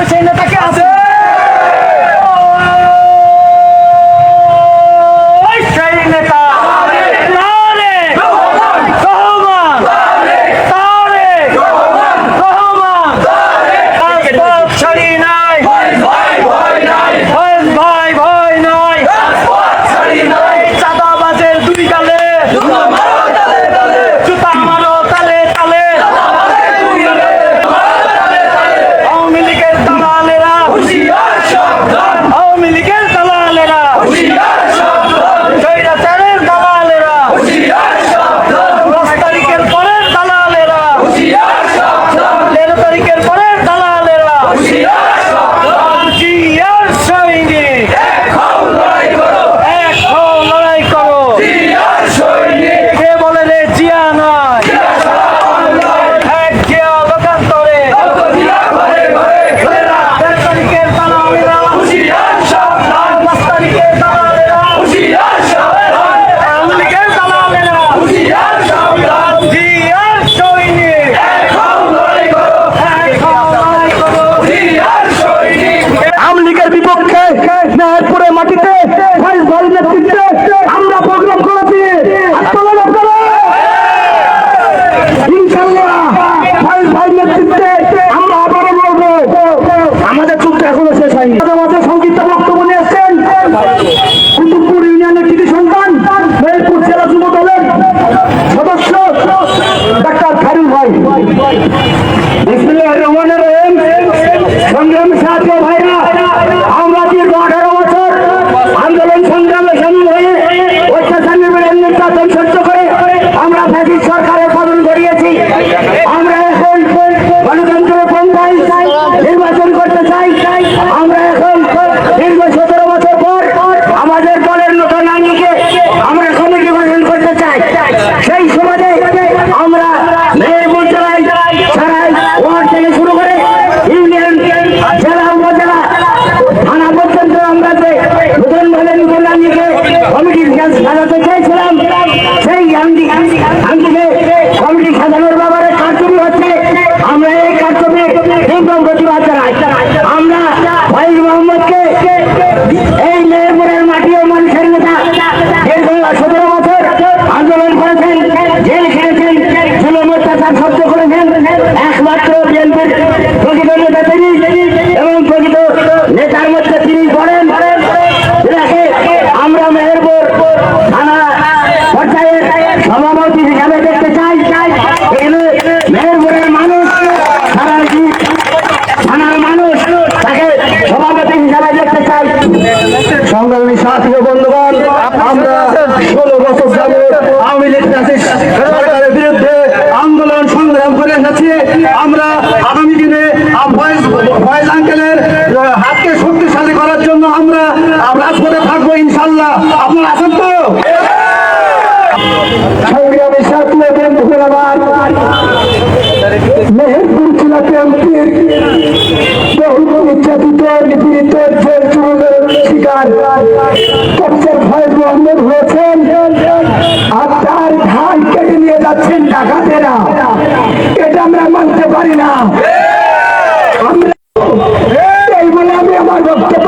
তো সেই নেতাকে আমরা করে থাকব ইনশাল্লাহ আপনারা আসেন তো? শিকার। আর তার কেটে নিয়ে যাচ্ছেন এটা আমরা মানতে পারি না। আমরা আমি আমার বক্তব্য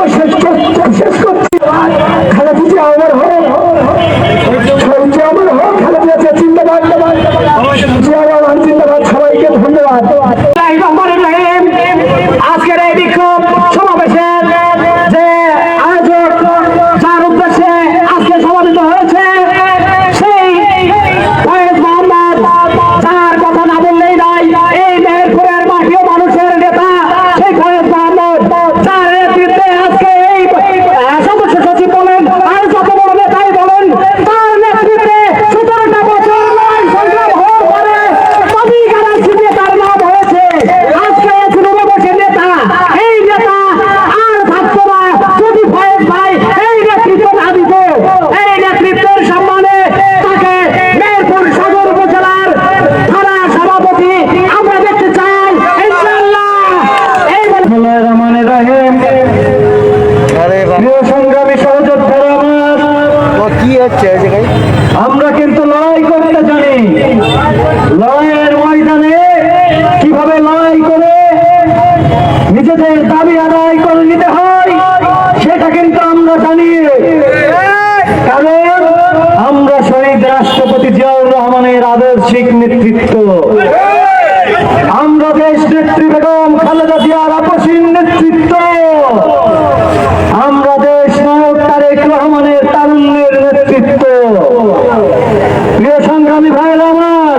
নিজেদের দাবি আদায় করে নিতে হয়, সেটা কিন্তু আমরা জানি। কারণ আমরা শহীদ রাষ্ট্রপতি জিয়াউর রহমানের আদর্শিক নেতৃত্ব। আমরা দেশ নেত্রী বেগম খালেদা জিয়ার আপসীন নেতৃত্ব। আমরা দেশ নায়ক তারেক রহমানের তারুণ্যের নেতৃত্ব। প্রিয় সংগ্রামী ভাইয়ের আমার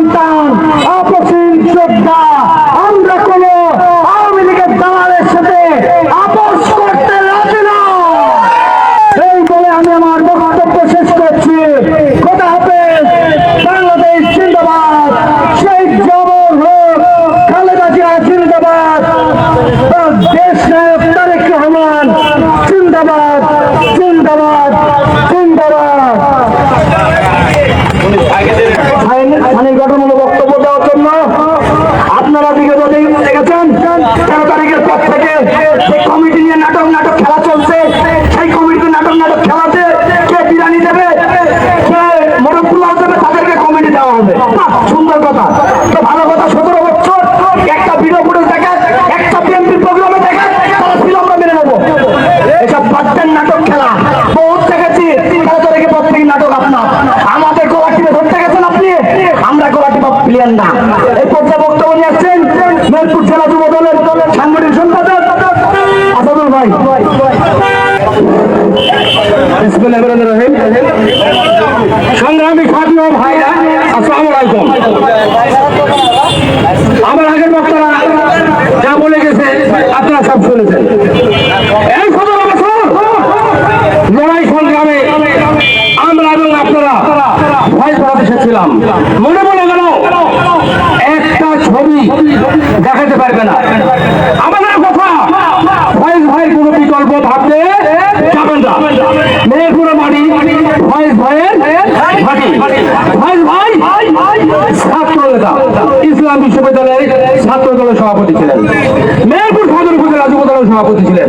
voluntad আসসালামু আমার আগের বক্তারা যা বলে গেছে, আপনারা সব শুনেছেন। এই সতেরো বছর আমরা এবং আপনারা ভয় পড়াতে এসেছিলাম মনে মনে গেল একটা ছবি দেখাতে পারবে না। আমাদের কথা, ভয়েস ভাইয়ের কোনো বিকল্প ভাবতে যাবেন না। মেয়েপুরে বাড়ি ভয়েস ভাইয়ের ভয়েস ভাই ছাত্র নেতা ইসলাম বিশ্ববিদ্যালয়ের ছাত্র দলের সভাপতি ছিলেন। মেহেরপুর সদর উপজেলা যুব সভাপতি ছিলেন।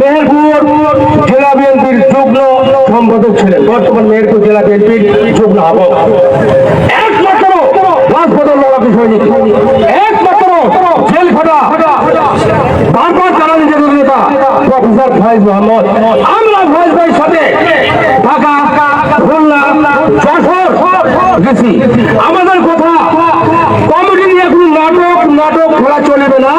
মেহেরপুর জেলা বিএনপির যুগ্ম সম্পাদক ছিলেন। বর্তমান মেহেরপুর জেলা বিএনপির যুগ্ম আহ্বায়ক। একমাত্র রাজপথের লড়াকু সৈনিক। একমাত্র জেল খাটা বারবার জানানি যে নেতা, প্রফেসর ফয়েজ মোহাম্মদ। আমরা ফয়েজ ভাইয়ের সাথে ঢাকা, খুলনা, যশোর গেছি আমাদের কথা কমিটি নিয়ে কোনো নাটক নাটক খেলা চলবে না।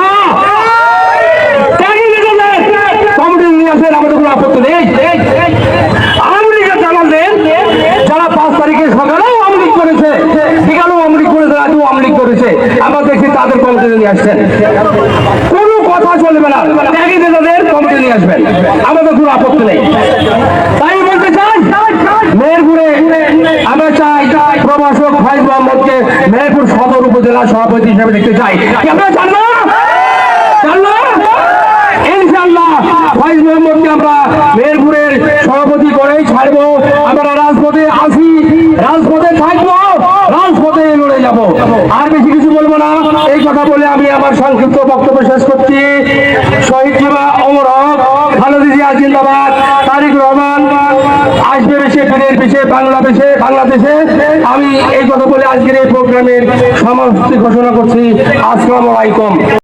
কমিটি নিয়ে আসেন আমাদের কোনো আপত্তি নেই। আওয়ামী পাঁচ তারিখে করেছে করেছে দেখছি তাদের নিয়ে কোনো কথা চলবে না। নিয়ে আসবেন। আমাদের কোনো আপত্তি নেই। তাই বলতে চাই মেহেরপুরে আমরা চাই প্রভাষক ফাইজ মোহাম্মদকে মেহেরপুর সদর উপজেলা সভাপতি হিসেবে দেখতে চাই। আমরা মেহেরপুরের সভাপতি করেই ছাড়বো। আমরা আসি লড়ে যাব। আর বেশি বলব না। এই কথা বলে আমি আমার সংক্ষিপ্ত বক্তব্য শেষ করছি। শহীদ জিমা অমর হক জিন্দাবাদ, তারিক রহমান, আসবে বেশে বাংলাদেশে বাংলাদেশে। আমি এই কথা বলে আজকের এই প্রোগ্রামের সমাপ্তি ঘোষণা করছি। আসসালামু আলাইকুম।